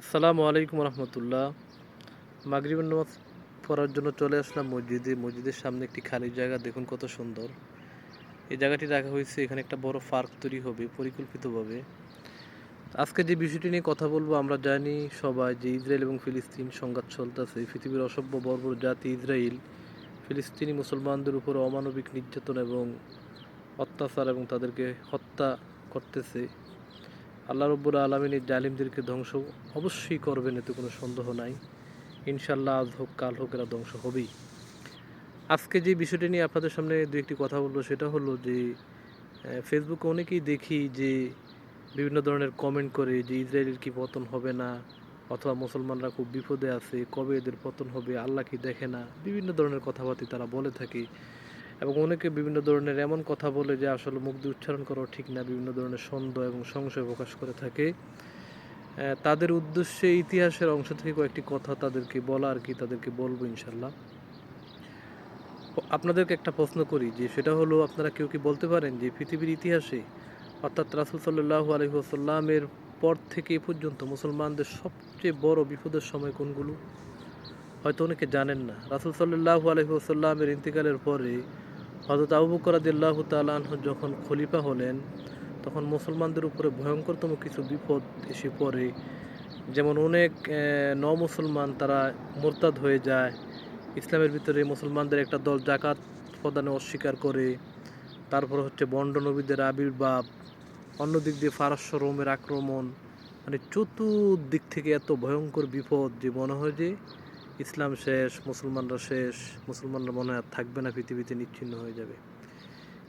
আসসালামু আলাইকুম রহমতুল্লাহ। মাগরিবের নামাজ পড়ার জন্য চলে আসলাম মসজিদে। মসজিদের সামনে একটি খালি জায়গা, দেখুন কত সুন্দর। এই জায়গাটি রাখা হয়েছে, এখানে একটা বড় পার্ক তৈরি হবে পরিকল্পিতভাবে। আজকে যে বিষয়টি নিয়ে কথা বলব, আমরা জানি সবাই যে ইসরায়েল এবং ফিলিস্তিন সংঘাত চলতেছে। পৃথিবীর অসভ্য, বর্বর জাতি ইসরায়েল, ফিলিস্তিনি মুসলমানদের উপর অমানবিক নির্যাতন এবং অত্যাচার এবং তাদেরকে হত্যা করতেছে। আল্লাহ রব্বুল আলমিনের জালিমদেরকে ধ্বংস অবশ্যই করবেন, এতে কোনো সন্দেহ নাই। ইনশাল্লাহ আজ হোক, কাল হোক, এরা ধ্বংস হবেই। আজকে যে বিষয়টি নিয়ে আপনাদের সামনে দু একটি কথা বলব, সেটা হলো যে ফেসবুকে অনেকেই দেখি যে, বিভিন্ন ধরনের কমেন্ট করে যে, ইসরায়েলের কি পতন হবে না, অথবা মুসলমানরা খুব বিপদে আছে, কবে এদের পতন হবে, আল্লাহ কি দেখে না, বিভিন্ন ধরনের কথাবার্তা তারা বলে থাকে। এবং অনেকে বিভিন্ন ধরনের এমন কথা বলে যে আসলে মুখ দিয়ে উচ্চারণ করাও ঠিক না, বিভিন্ন ধরনের সন্দেহ এবং সংশয় প্রকাশ করে থাকে। তাদের উদ্দেশ্যে ইতিহাসের অংশ থেকে কয়েকটি কথা তাদেরকে বলা আর কি তাদেরকে বলব ইনশাল্লাহ আপনাদেরকে একটা প্রশ্ন করি যে সেটা হলো, আপনারা কেউ কি বলতে পারেন যে পৃথিবীর ইতিহাসে অর্থাৎ রাসুল সাল্লাহ আলহিহাসাল্লামের পর থেকে এ পর্যন্ত মুসলমানদের সবচেয়ে বড় বিপদের সময় কোনগুলো? হয়তো অনেকে জানেন না। রাসুল সাল্লাহ আলহিহাসাল্লামের ইন্তিকালের পরে হজরত আবু বকর রাদিয়াল্লাহু তাআলা আনহু যখন খলিফা হলেন, তখন মুসলমানদের উপরে ভয়ঙ্করতম কিছু বিপদ এসে পড়ে। যেমন অনেক ন মুসলমান তারা মোরতাদ হয়ে যায়। ইসলামের ভিতরে মুসলমানদের একটা দল জাকাত প্রদানে অস্বীকার করে। তারপর হচ্ছে বন্ড নবীদের আবির্ভাব অন্যদিক দিয়ে ফারস্য রোমের আক্রমণ। মানে চতুর্দিক থেকে এত ভয়ঙ্কর বিপদ যে মনে হয় যে ইসলাম শেষ, মুসলমানরা শেষ, মুসলমানরা মনে আর থাকবে না, পৃথিবীতে নিচ্ছিন্ন হয়ে যাবে।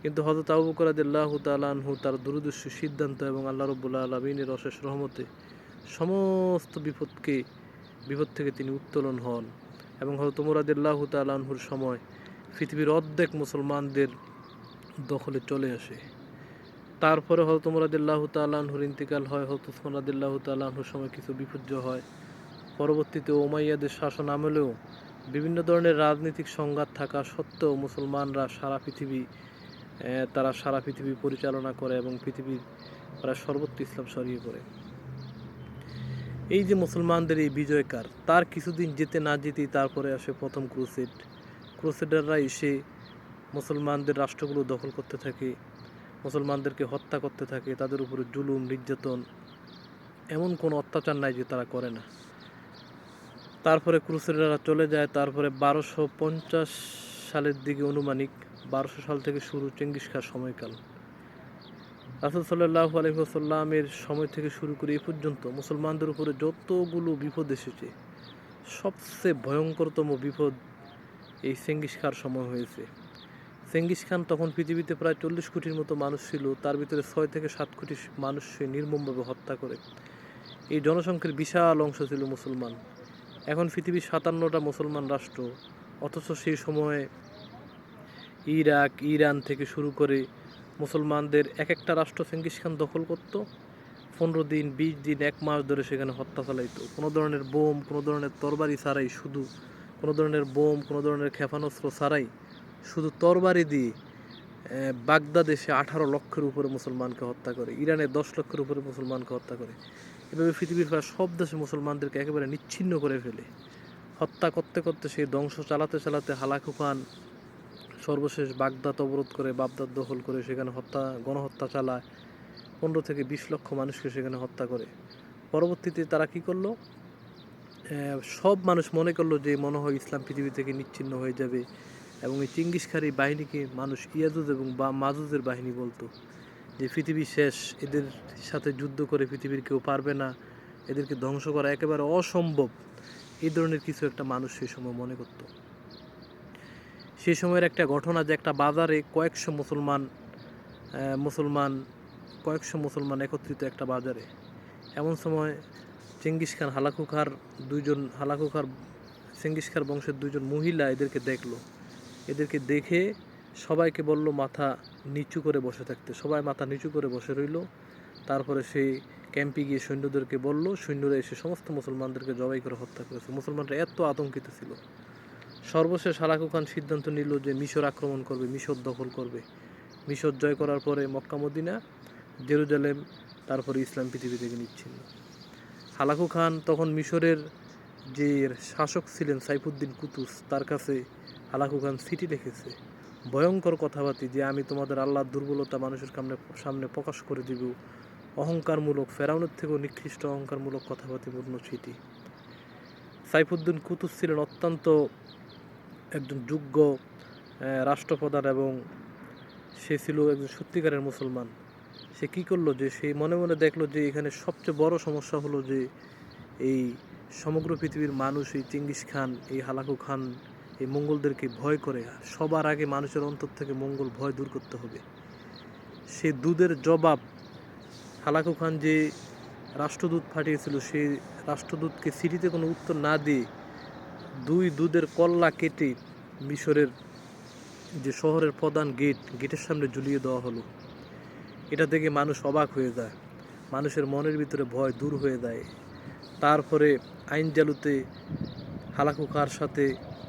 কিন্তু হজরত আবু বকর রাদিয়াল্লাহু তাআলা তার দূরদর্শী সিদ্ধান্ত এবং আল্লাহ রব্বুল্লাহ আলমিনের অশেষ রহমতে সমস্ত বিপদকে, বিপদ থেকে তিনি উত্তোলন হন এবং হজরত মুরাদিল্লাহু তাআলা আনহুর সময় পৃথিবীর অর্ধেক মুসলমানদের দখলে চলে আসে। তারপরে হজরত মুরাদিল্লাহু তাআলা আনহুর ইন্তিকাল হয় হজরত উসমান রাদিয়াল্লাহু তাআলা আনহুর সময় কিছু বিপর্যয় হয়। পরবর্তীতে ওমাইয়াদের শাসন আমলেও বিভিন্ন ধরনের রাজনৈতিক সংঘাত থাকা সত্ত্বেও মুসলমানরা সারা পৃথিবী তারা সারা পৃথিবী পরিচালনা করে এবং পৃথিবীর প্রায় সর্বত্র ইসলাম ছড়িয়ে পড়ে। এই যে মুসলমানদের এই বিজয়কার তার কিছুদিন যেতে না যেতেই তারপরে আসে প্রথম ক্রুসেড। ক্রুসেডাররা এসে মুসলমানদের রাষ্ট্রগুলো দখল করতে থাকে, মুসলমানদেরকে হত্যা করতে থাকে, তাদের উপরে জুলুম, নির্যাতন, এমন কোনো অত্যাচার নাই যে তারা করে না। তারপরে ক্রুসেডাররা চলে যায়, তারপরে বারোশো পঞ্চাশ সালের দিকে অনুমানিক বারোশো সাল থেকে শুরু চেঙ্গিস খার সময়কাল। রাসুল সাল্লাহ আলহিহাসাল্লামের সময় থেকে শুরু করে এ পর্যন্ত মুসলমানদের উপরে যতগুলো বিপদ এসেছে, সবচেয়ে ভয়ঙ্করতম বিপদ এই চেঙ্গিস খার সময় হয়েছে। চেঙ্গিস খান তখন পৃথিবীতে প্রায় চল্লিশ কোটির মতো মানুষ ছিল, তার ভিতরে ছয় থেকে সাত কোটি মানুষ সে নির্মমভাবে হত্যা করে। এই জনসংখ্যার বিশাল অংশ ছিল মুসলমান। এখন পৃথিবীর সাতান্নটা মুসলমান রাষ্ট্র, অথচ সেই সময়ে ইরাক, ইরান থেকে শুরু করে মুসলমানদের এক একটা রাষ্ট্র চেঙ্গিস খান দখল করত। পনেরো দিন, বিশ দিন, এক মাস ধরে সেখানে হত্যা চালাইতো। কোনো ধরনের বোম, কোনো ধরনের তরবারি ছাড়াই শুধু, কোনো ধরনের বোম, কোনো ধরনের ক্ষেপণাস্ত্র ছাড়াই শুধু তরবারি দিয়ে বাগদাদেশে আঠারো লক্ষের উপরে মুসলমানকে হত্যা করে, ইরানে দশ লক্ষের উপরে মুসলমানকে হত্যা করে। এভাবে পৃথিবীর প্রায় সব দেশে মুসলমানদেরকে একেবারে নিচ্ছিন্ন করে ফেলে। হত্যা করতে করতে সেই ধ্বংস চালাতে চালাতে হালাকু খান সর্বশেষ বাগদাদ অবরোধ করে, বাগদাদ দখল করে সেখানে হত্যা, গণহত্যা চালায়। পনেরো থেকে বিশ লক্ষ মানুষকে সেখানে হত্যা করে। পরবর্তীতে তারা কি করল? সব মানুষ মনে করল যে মনে হয় ইসলাম পৃথিবী থেকে নিচ্ছিন্ন হয়ে যাবে এবং এই চিঙ্গিসখারি বাহিনীকে মানুষ ইয়াজুজ এবং বা মাজুজের বাহিনী বলতো। যে পৃথিবী শেষ, এদের সাথে যুদ্ধ করে পৃথিবীর কেউ পারবে না, এদেরকে ধ্বংস করা একেবারে অসম্ভব। এই ধরনের কিছু একটা মানুষ সেই সময় মনে করতো। সেই সময়ের একটা ঘটনা যে একটা বাজারে কয়েকশো মুসলমান মুসলমান, কয়েকশো মুসলমান একত্রিত একটা বাজারে। এমন সময় চেঙ্গিস খান হালাকু খার দুইজন, হালাকুখার, চেঙ্গিস খার বংশের দুইজন মহিলা এদেরকে দেখল। এদেরকে দেখে সবাইকে বলল, মাথা নিচু করে বসে থাকতে। সবাই মাথা নিচু করে বসে রইল। তারপরে সেই ক্যাম্পে গিয়ে সৈন্যদেরকে বলল, সৈন্যরা এসে সমস্ত মুসলমানদেরকে জবাই করে হত্যা করেছে। মুসলমানরা এত আতঙ্কিত ছিল। সর্বশেষ হালাকু খান সিদ্ধান্ত নিল যে মিশর আক্রমণ করবে, মিশর দখল করবে। মিশর জয় করার পরে মক্কা, মদিনা, জেরুজালেম, তারপরে ইসলাম পৃথিবী থেকে নিচ্ছিন্ন। হালাকু খান তখন মিশরের যে শাসক ছিলেন সাইফুদ্দিন কুতুস, তার কাছে হালাকু খান চিঠি লিখেছে। ভয়ঙ্কর কথাবার্তি যে আমি তোমাদের আল্লাহর দুর্বলতা মানুষের সামনে সামনে প্রকাশ করে দিব। অহংকারমূলক, ফেরাউনের থেকেও নিকৃষ্ট অহংকারমূলক কথাবার্তিপূর্ণ চিঠি সাইফুদ্দিন কুতুস ছিলেন অত্যন্ত একজন যোগ্য রাষ্ট্রপ্রধান এবং সে ছিল একজন সত্যিকারের মুসলমান। সে কি করল যে, সে মনে মনে দেখল যে, এখানে সবচেয়ে বড় সমস্যা হলো যে, এই সমগ্র পৃথিবীর মানুষ, এই চিঙ্গিস খান, এই হালাকু খান এই মঙ্গলদেরকে ভয় করে সবার আগে মানুষের অন্তর থেকে মঙ্গল ভয় দূর করতে হবে। সে দুধের জবাব, হালাকু খান যে রাষ্ট্রদূত পাঠিয়েছিল সেই রাষ্ট্রদূতকে সিটিতে কোনো উত্তর না দিয়ে দুই দুধের কল্লা কেটে মিশরের যে শহরের প্রধান গেট, গেটের সামনে ঝুলিয়ে দেওয়া হলো। এটা থেকে মানুষ অবাক হয়ে যায়। মানুষের মনের ভিতরে ভয় দূর হয়ে যায়। তারপরে আইন জালুতে হালাকুকার সাথে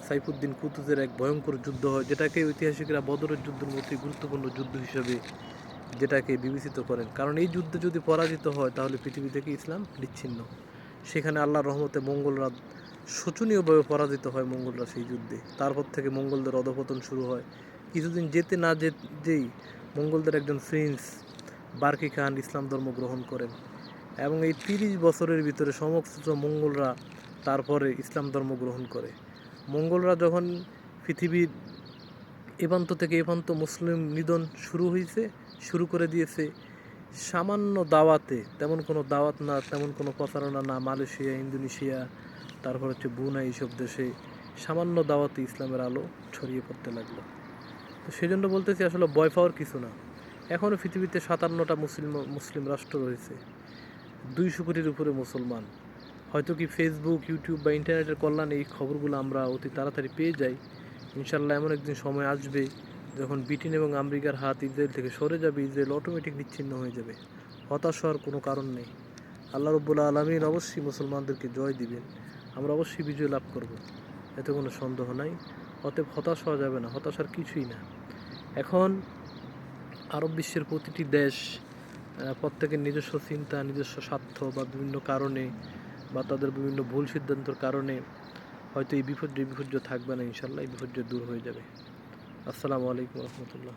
সাইফুদ্দিন কুতুজের এক ভয়ঙ্কর যুদ্ধ হয়, যেটাকে ঐতিহাসিকরা বদরের যুদ্ধের মতোই গুরুত্বপূর্ণ যুদ্ধ হিসেবে যেটাকে বিবেচিত করেন। কারণ এই যুদ্ধে যদি পরাজিত হয়, তাহলে পৃথিবী থেকে ইসলাম বিচ্ছিন্ন। সেখানে আল্লাহর রহমতে মঙ্গলরা শোচনীয়ভাবে পরাজিত হয় মঙ্গলরা সেই যুদ্ধে। তারপর থেকে মঙ্গলদের অধপতন শুরু হয়। কিছুদিন যেতে না যেতেই মঙ্গলদের একজন প্রিন্স বার্কি খান ইসলাম ধর্ম গ্রহণ করেন এবং এই তিরিশ বছরের ভিতরে সমস্ত মঙ্গলরা তারপরে ইসলাম ধর্ম গ্রহণ করে। মঙ্গলরা যখন পৃথিবীর এপান্ত থেকে এপান্ত মুসলিম নিধন শুরু হয়েছে শুরু করে দিয়েছে, সামান্য দাওয়াতে, তেমন কোনো দাওয়াত না, তেমন কোনো প্রচারণা না, মালয়েশিয়া, ইন্দোনেশিয়া, তারপর হচ্ছে বুনা এইসব দেশে সামান্য দাওয়াতে ইসলামের আলো ছড়িয়ে পড়তে লাগল। তো সেই জন্য বলতেছি আসলে ভয় পাওয়ার কিছু না। এখনও পৃথিবীতে সাতান্নটা মুসলিম মুসলিম রাষ্ট্র রয়েছে। দুইশো কোটির উপরে মুসলমান। হয়তো কি ফেসবুক ইউটিউব বা ইন্টারনেটের কল্যাণে এই খবরগুলো আমরা অতি তাড়াতাড়ি পেয়ে যাই। ইনশাল্লাহ এমন একদিন সময় আসবে যখন ব্রিটেন এবং আমেরিকার হাত ইসরায়েল থেকে সরে যাবে, ইসরায়েল অটোমেটিক বিচ্ছিন্ন হয়ে যাবে। হতাশ হওয়ার কোনো কারণ নেই। আল্লাহ রব্বুল্লা আলমিন অবশ্যই মুসলমানদেরকে জয় দিবেন। আমরা অবশ্যই বিজয় লাভ করব। এতে কোনো সন্দেহ নাই। অতএব হতাশ হওয়া যাবে না হতাশার কিছুই না। এখন আরব বিশ্বের প্রতিটি দেশ প্রত্যেকের নিজস্ব চিন্তা, নিজস্ব স্বার্থ বা বিভিন্ন কারণে বা তাদের বিভিন্ন ভুল সিদ্ধান্তর কারণে হয়তো এই বিপর্যয় বিপর্যয় থাকবে না, ইনশাল্লাহ এই বিপর্যয় দূর হয়ে যাবে। আসসালামু আলাইকুম রহমতুল্লাহ।